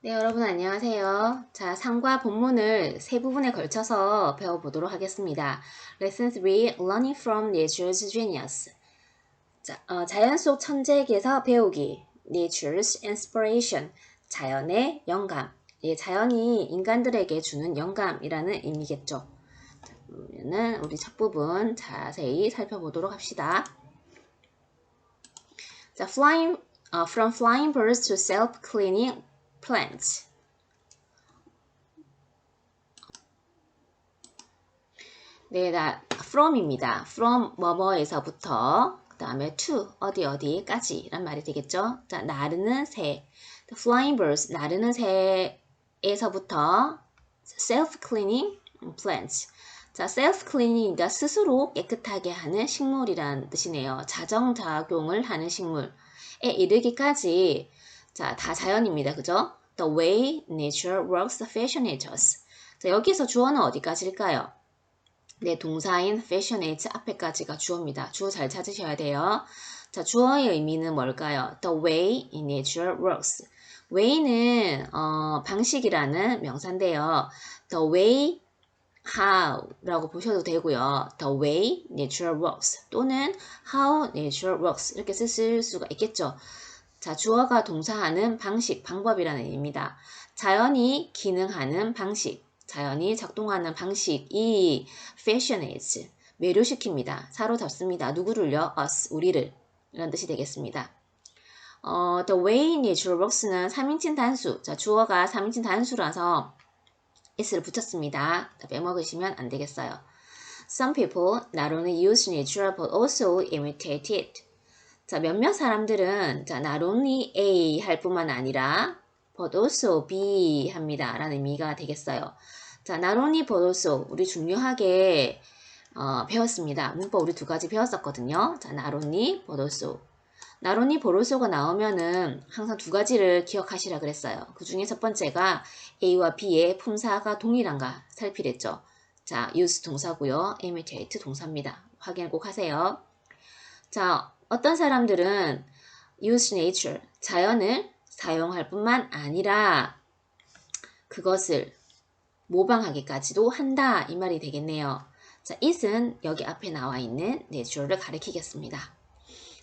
네, 여러분 안녕하세요. 자, 상과 본문을 세 부분에 걸쳐서 배워보도록 하겠습니다. Lesson 3, Learning from Nature's Genius. 자, 어, 자연 속 천재에게서 배우기. Nature's Inspiration. 자연의 영감. 예, 자연이 인간들에게 주는 영감이라는 의미겠죠. 자, 그러면은 우리 첫 부분 자세히 살펴보도록 합시다. 자, flying, uh, from flying birds to self-cleaning plants. 네, 나 from입니다. from 뭐뭐에서부터 그 다음에 to 어디 어디까지란 말이 되겠죠. 자, 나르는 새. flying birds 나르는 새에서부터 self-cleaning plants. 자, self-cleaning이니까 스스로 깨끗하게 하는 식물이란 뜻이네요. 자정작용을 하는 식물에 이르기까지 자, 다 자연입니다. 그죠? The way nature works fascinates. 자, 여기서 주어는 어디까지일까요? 네, 동사인 fascinate 앞에까지가 주어입니다. 주어 잘 찾으셔야 돼요. 자, 주어의 의미는 뭘까요? The way nature works. way는 어, 방식이라는 명사인데요. The way how라고 보셔도 되고요. The way nature works 또는 how nature works 이렇게 쓰실 수가 있겠죠. 자, 주어가 동사하는 방식, 방법이라는 의미입니다. 자연이 기능하는 방식, 자연이 작동하는 방식이 fascinates, 매료시킵니다. 사로잡습니다. 누구를요? us, 우리를. 이런 뜻이 되겠습니다. 어, the way nature works는 3인칭 단수. 자, 주어가 3인칭 단수라서 s를 붙였습니다. 빼먹으시면 안 되겠어요. Some people not only use nature but also imitate it. 자, 몇몇 사람들은 자, not only A 할 뿐만 아니라 but also B 합니다. 라는 의미가 되겠어요. 자, not only but also 우리 중요하게 어, 배웠습니다. 문법 우리 두 가지 배웠었거든요. 자, not only but also but also가 나오면은 항상 두 가지를 기억하시라 그랬어요. 그 중에 첫 번째가 A와 B의 품사가 동일한가 살피랬죠. 자, use 동사고요. imitate 동사입니다. 확인 꼭 하세요. 자, 어떤 사람들은 use nature, 자연을 사용할 뿐만 아니라 그것을 모방하기까지도 한다 이 말이 되겠네요. 자, it은 여기 앞에 나와 있는 nature를 가리키겠습니다.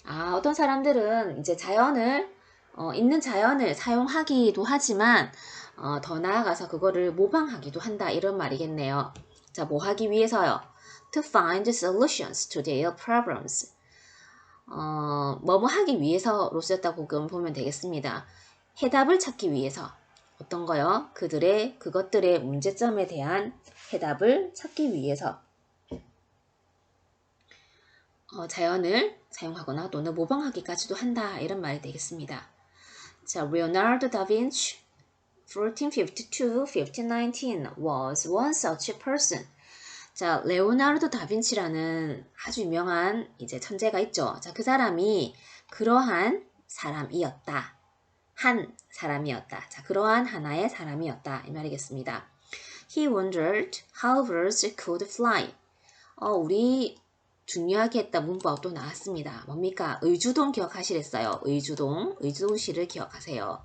아, 어떤 사람들은 이제 자연을 어, 있는 자연을 사용하기도 하지만 어, 더 나아가서 그거를 모방하기도 한다 이런 말이겠네요. 자, 뭐 하기 위해서요? To find solutions to their problems. 어, 뭐뭐 하기 위해서로 쓰였다고 보면 되겠습니다. 해답을 찾기 위해서 어떤 거요? 그들의 그것들의 문제점에 대한 해답을 찾기 위해서 어, 자연을 사용하거나 또는 모방하기까지도 한다 이런 말이 되겠습니다. 자, Leonardo da Vinci 1452-1519 was one such person. 자, 레오나르도 다빈치라는 아주 유명한 이제 천재가 있죠. 자, 그 사람이 그러한 사람이었다. 한 사람이었다. 자, 그러한 하나의 사람이었다. 이 말이겠습니다. He wondered how birds could fly. 어, 우리 중요하게 했다 문법도 나왔습니다. 뭡니까? 의주동 기억하시랬어요. 의주동, 의주동시를 기억하세요.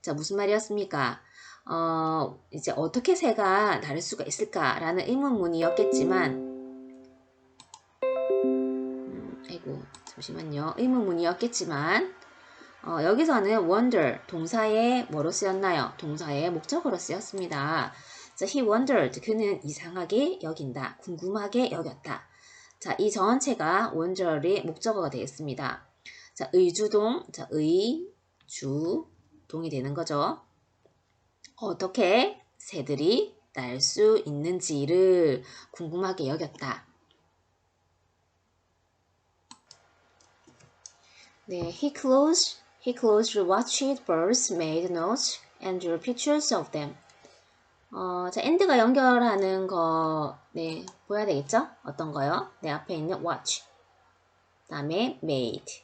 자, 무슨 말이었습니까? 어, 이제 어떻게 새가 다를 수가 있을까라는 의문문이었겠지만, 음, 아이고, 잠시만요. 의문문이었겠지만, 어, 여기서는 wonder, 동사의 뭐로 쓰였나요? 동사의 목적어로 쓰였습니다. 자, he wondered, 그는 이상하게 여긴다, 궁금하게 여겼다. 자, 이 전체가 wonder의 목적어가 되겠습니다. 자, 의주동, 자, 의, 주, 동이 되는 거죠. 어떻게 새들이 날 수 있는지를 궁금하게 여겼다. 네, he closed, he closed watched birds, made notes, and drew pictures of them. 어, 자, end가 연결하는 거, 네, 보여야 되겠죠? 어떤 거요? 네, 앞에 있는 watch. 그 다음에 made.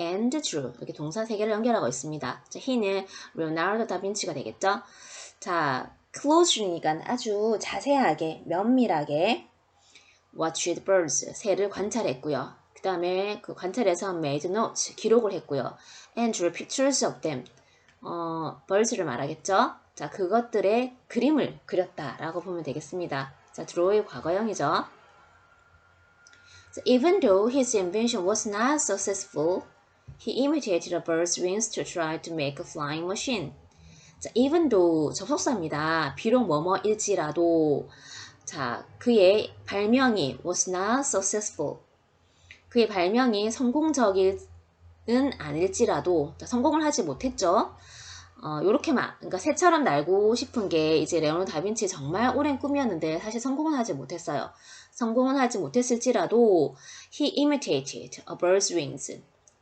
And drew. 이렇게 동사 세 개를 연결하고 있습니다. 자, he는 레오나르도 다빈치가 되겠죠? 자, close니까 아주 자세하게, 면밀하게 watched birds, 새를 관찰했고요. 그 다음에 그 관찰해서 made notes, 기록을 했고요. and drew pictures of them. 어, birds를 말하겠죠. 자, 그것들의 그림을 그렸다라고 보면 되겠습니다. 자, draw의 과거형이죠. So even though his invention was not successful, he imitated a bird's wings to try to make a flying machine. 자, even though 접속사입니다. 비록 뭐뭐일지라도 자, 그의 발명이 was not successful. 그의 발명이 성공적인 아닐지라도 자, 성공을 하지 못했죠. 어, 요렇게만 그러니까 새처럼 날고 싶은 게 이제 레오노 다빈치 정말 오랜 꿈이었는데 사실 성공은 하지 못했어요. 성공은 하지 못했을지라도 he imitated a bird's wings.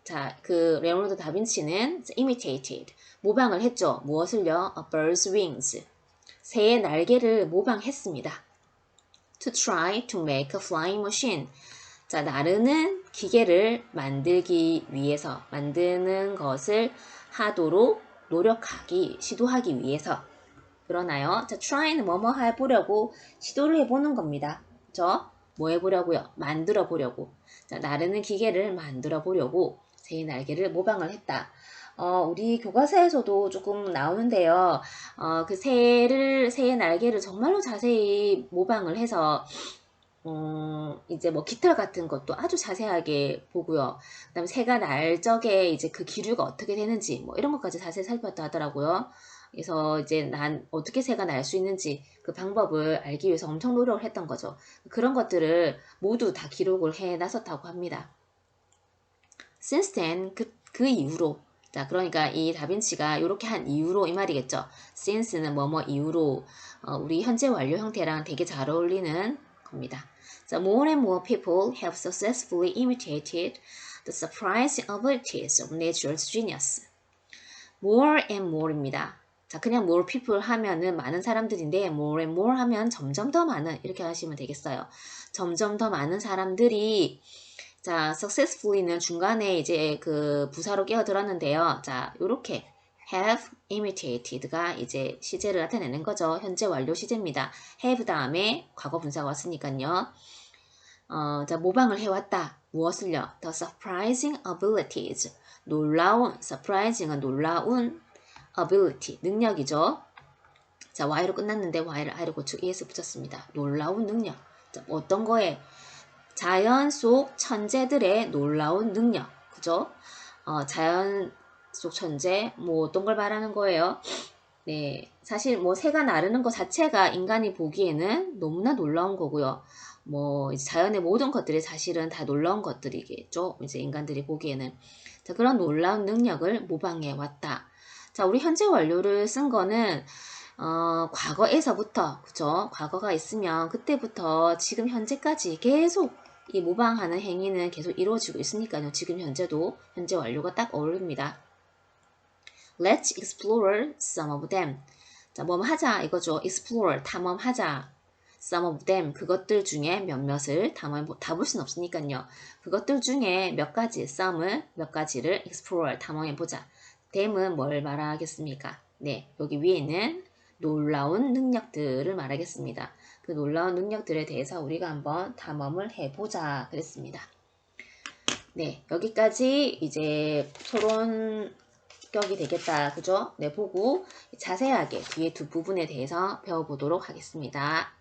자, 그 레오나르도 다빈치는 imitated 모방을 했죠. 무엇을요? A bird's wings. 새의 날개를 모방했습니다. To try to make a flying machine. 자, 나르는 기계를 만들기 위해서 만드는 것을 하도록 노력하기, 시도하기 위해서. 그러나요? 자, try는 뭐뭐 해보려고 시도를 해보는 겁니다. 저, 뭐 해보려고요? 만들어 보려고. 자, 나르는 기계를 만들어 보려고 새의 날개를 모방을 했다. 어, 우리 교과서에서도 조금 나오는데요. 어, 그 새를, 새의 날개를 정말로 자세히 모방을 해서, 음, 이제 뭐 깃털 같은 것도 아주 자세하게 보고요. 그 다음에 새가 날 적에 이제 그 기류가 어떻게 되는지, 뭐 이런 것까지 자세히 살펴봤다 하더라고요. 그래서 이제 난 어떻게 새가 날 수 있는지 그 방법을 알기 위해서 엄청 노력을 했던 거죠. 그런 것들을 모두 다 기록을 해 놨었다고 합니다. Since then, 그, 그 이후로 자, 그러니까 이 다빈치가 이렇게 한 이유로 이 말이겠죠. since는 뭐뭐 이유로 어, 우리 현재 완료 형태랑 되게 잘 어울리는 겁니다. So more and more people have successfully imitated the surprising abilities of nature's genius. more and more입니다. 자, 그냥 more people 하면은 많은 사람들인데 more and more 하면 점점 더 많은 이렇게 하시면 되겠어요. 점점 더 많은 사람들이 자, successfully는 중간에 이제 그 부사로 끼어들었는데요. 자, 요렇게 have imitated가 이제 시제를 나타내는 거죠. 현재 완료 시제입니다. have 다음에 과거 분사가 왔으니까요. 어, 자, 모방을 해왔다. 무엇을요? The surprising abilities. 놀라운, surprising은 놀라운 ability, 능력이죠. 자, y로 끝났는데 y를 i로 고쳐 es 붙였습니다. 놀라운 능력. 자, 어떤 거에 자연 속 천재들의 놀라운 능력. 그죠? 어, 자연 속 천재, 뭐 어떤 걸 말하는 거예요? 네, 사실 뭐 새가 나르는 것 자체가 인간이 보기에는 너무나 놀라운 거고요. 뭐 자연의 모든 것들이 사실은 다 놀라운 것들이겠죠. 이제 인간들이 보기에는 자, 그런 놀라운 능력을 모방해 왔다. 자, 우리 현재 완료를 쓴 거는 어, 과거에서부터 그죠? 과거가 있으면 그때부터 지금 현재까지 계속 이 모방하는 행위는 계속 이루어지고 있으니까요. 지금 현재도 현재 완료가 딱 어울립니다. Let's explore some of them. 자, 뭐 하자 이거죠. explore 탐험하자. some of them 그것들 중에 몇몇을 탐험 다볼 순 없으니까요. 그것들 중에 몇 가지 some을 몇 가지를 explore 탐험해 보자. them은 뭘 말하겠습니까? 네, 여기 위에는 놀라운 능력들을 말하겠습니다. 그 놀라운 능력들에 대해서 우리가 한번 탐험을 해보자 그랬습니다. 네, 여기까지 이제 토론격이 되겠다. 그죠? 네, 보고 자세하게 뒤에 두 부분에 대해서 배워보도록 하겠습니다.